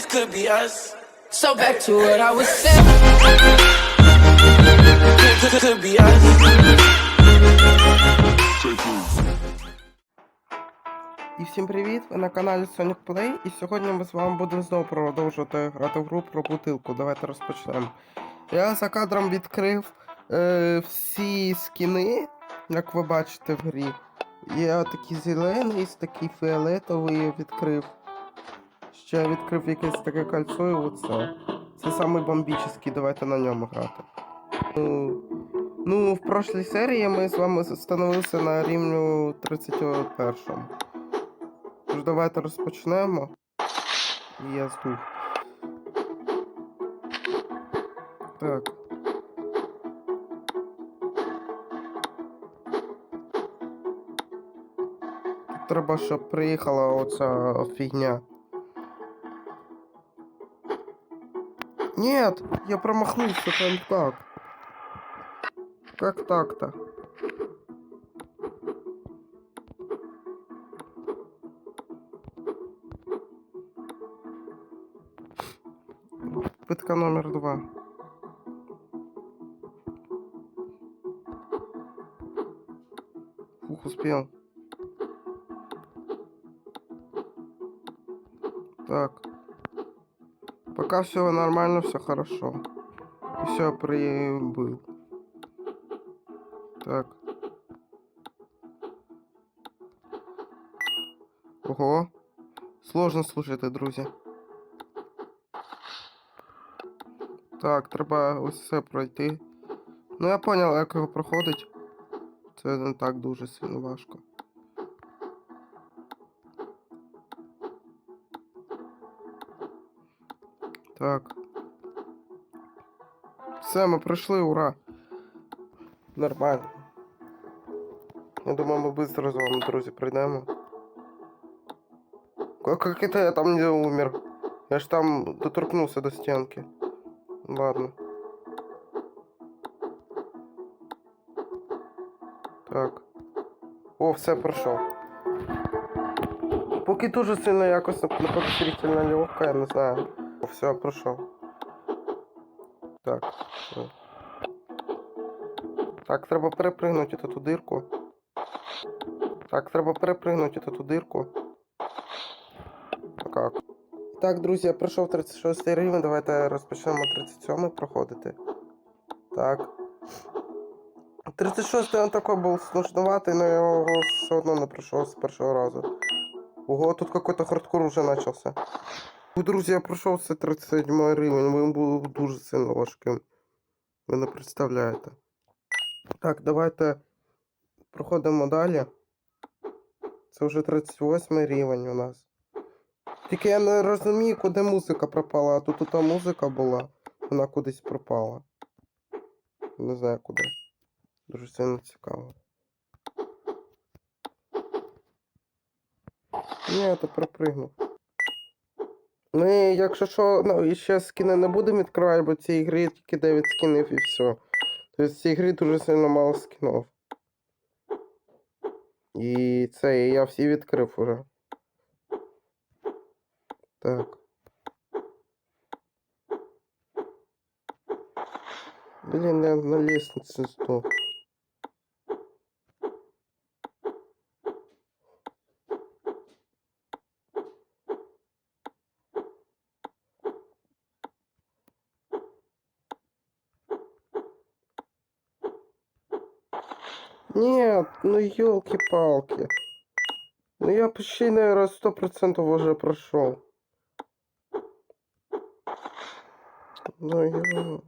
this could be us. So back to what I was saying. Could, could, be us. І всім привіт! Ви на каналі Sonic Play, і сьогодні ми з вами будемо знову продовжувати грати в гру про бутилку. Давайте розпочнемо. Я за кадром відкрив е, всі скіни, як ви бачите в грі. Є такий зелений, такий фіолетовий відкрив. Ще я відкрив якесь таке кольцо і оце. Це самий бомбічний, давайте на ньому грати. Ну, ну, в прошлій серії ми з вами становилися на рівню 31. Тож давайте розпочнемо. Я здух. Так. Треба, щоб приїхала оця фігня. Нет, я промахнулся там как? Как так-то? Пытка номер два. Фух, успел. Так. Пока все нормально, все хорошо. Все прибыл. Так. Ого. Сложно слушати, друзі. Так, треба ось це пройти. Ну я понял, як його проходить. Це не так дуже сильно важко. Так. Все, ми пройшли, ура. Нормально. Я думаю, ми швидко з вами, друзі, пройдемо. Как, как это я там не умер? Я ж там доторкнувся до стенки. Ладно. Так. О, все пройшов. Поки дуже сильно якось неподозрительно легко, я не знаю. Все, пройшов. Так. Так, треба перепригнути ту дирку. Так, треба перепригнути ту Как? Так, друзі, я пройшов 36 рівень, давайте розпочнемо 37 проходити. Так. 36 він такой був сложноватий, но я його все одно не пройшов з першого разу. Ого, тут какой-то хардкор уже начався. Ну, друзі, я пройшов це 37 рівень, він був дуже сильно важким. Ви не представляєте. Так, давайте проходимо далі. Це вже 38 рівень у нас. Тільки я не розумію, куди музика пропала, а тут та музика була, вона кудись пропала. Не знаю куди. Дуже сильно цікаво. Ні, я то пропригнув. І якщо що, ну і ще скини не будемо відкривати, бо цій грі тільки 9 скінів і все. Тобто в цій грі дуже сильно мало скінів. І це я всі відкрив уже. Так. Блин, я на лестнице сдох. Нет, ну елки-палки. Ну я почти, наверное, сто процентов уже прошел. Ну ё...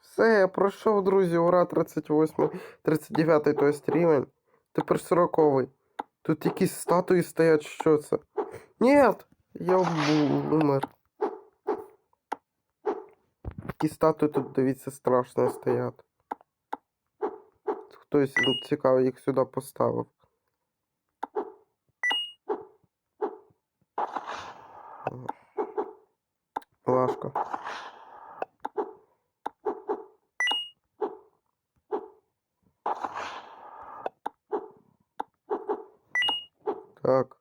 Все, я пройшов, друзі, ура, 38, 39, то есть рівень. Тепер 40. Тут якісь статуї стоять, що це? Нет! Я умер. Такі статуї тут, дивіться, страшно стоять. Хтось ну, цікаво їх сюди поставив. Важко. Так.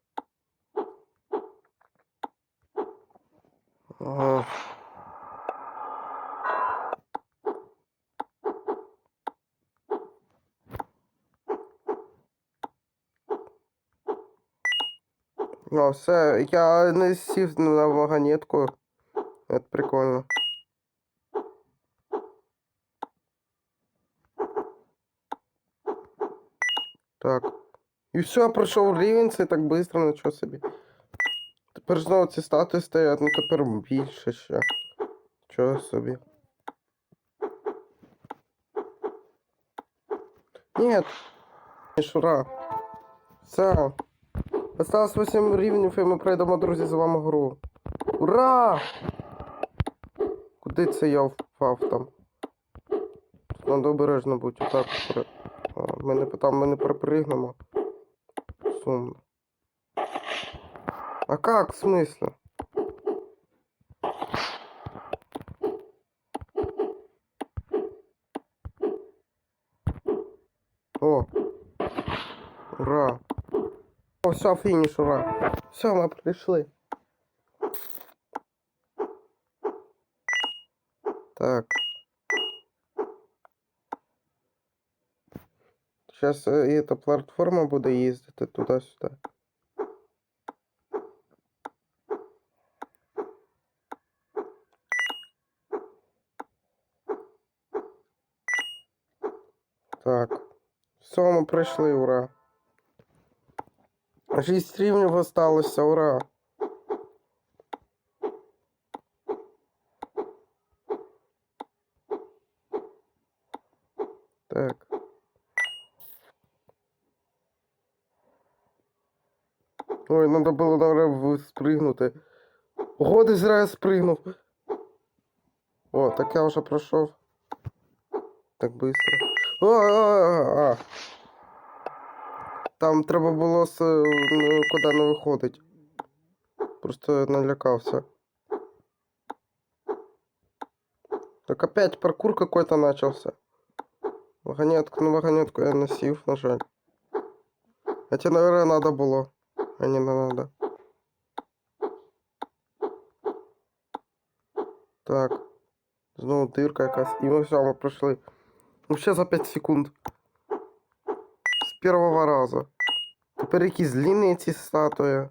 Ну, все, я не сів на вагонетку. Это прикольно. Так. І все, пройшов рівень, це так швидко, нічого собі. Тепер знову ці стати стоять, ну тепер більше ще. Чого собі. Нет. Мішура. Все. Осталось 8 рівнів і ми пройдемо, друзі, з вами гру. Ура! Куди це я впав там? Тут треба обережно бути, отак. Ми не, там ми не перепригнемо. Сумно. А как, в смысле? О! Ура! О, все, фініш, ура! Все, ми прийшли. Так. Сейчас эта платформа буде їздити туди-сюди. Так. Все, ми прийшли, ура. Шість рівнів осталося, ура. Так. Ой, надо було наверное, спригнути. Годи зря я спригнув. О, так я вже пройшов. Так быстро. А, а, а, а. Там треба було е, ну, куди не виходить. Просто налякався. Так опять паркур какой-то начался. Вагонетку, на вагонетку я носив, на жаль. Хотя, наверное, надо было. А не надо. Так. Знову дирка якась. І ми все, ми пройшли. Вообще за 5 секунд. З першого разу. Тепер якісь длинні ці статуї.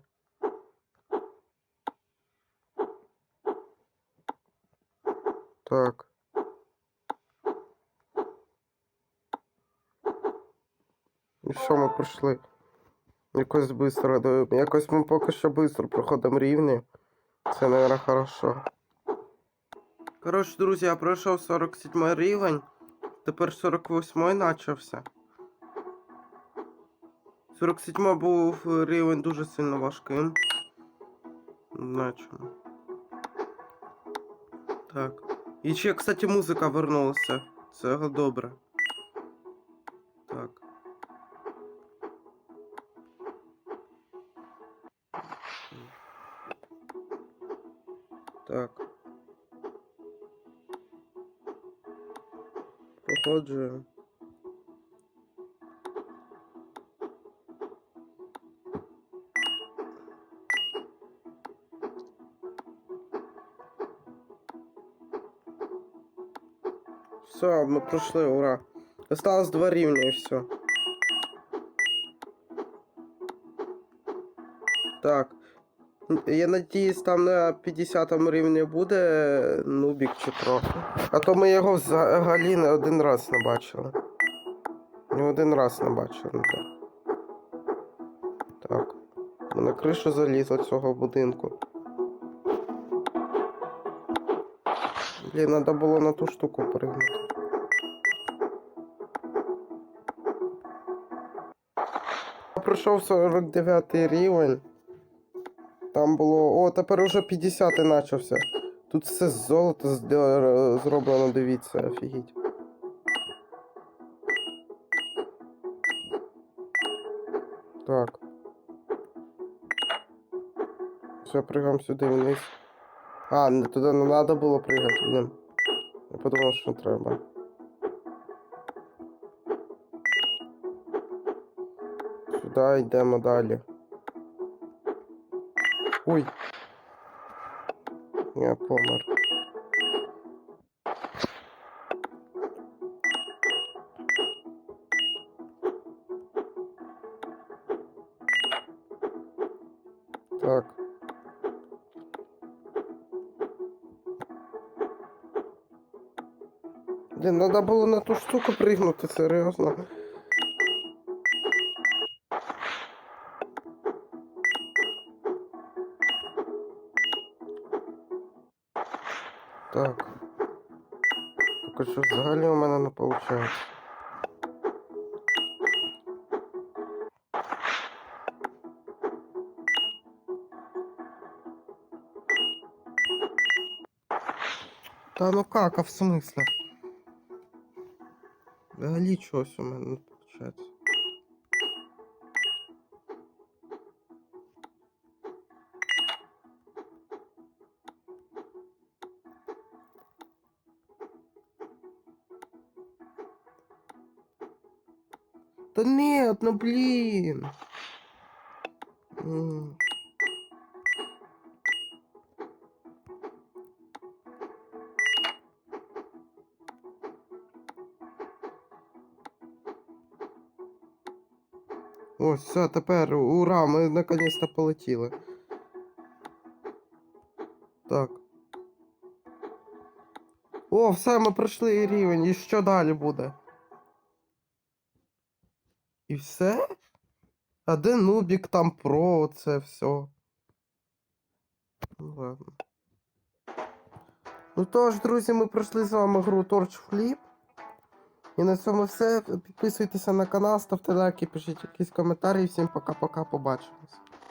Так. І що ми пройшли? Якось швидко. Якось ми поки що швидко проходимо рівні. Це, мабуть, хорошо. Коротше, друзі, я пройшов 47 рівень. Тепер 48 начався. 47 був рівень дуже сильно важким. Чому. Так. І ще, кстати, музика вернулася. Це добре. Так. Так. Проходжуємо. Все, ми пройшли, ура. Осталось два рівня і все. Так. Я надіюсь, там на 50 рівні буде нубік чи трохи. А то ми його взагалі не один раз не бачили. Ні один раз не бачили. ніде. Так. На кришу залізли цього будинку. Блін, треба було на ту штуку пригнути. Пройшов 49 рівень. Там було. О, тепер уже 50 начався. Тут все з золота зроблено, дивіться, офігеть. Так. Все, пригаємо сюди вниз. А, туди не треба було пригати. Я подумав, що треба. Сюди йдемо далі. Ой. Я помер. Так. Блін, треба було на ту штуку пригнути, серйозно. Так. Поки що взагалі у мене не виходить. Та ну как, а в смысле? Взагалі чогось у мене не виходить. Да нет, ну блин. Ось, все, тепер, ура, ми наконец-то полетіли. Так. О, все, ми пройшли рівень, і що далі буде? І все? А де Нубік там про це все? Ну ладно. Ну тож, друзі, ми пройшли з вами гру Torch Flip. І на цьому все. Підписуйтеся на канал, ставте лайки, пишіть якісь коментарі. Всім пока-пока, побачимось.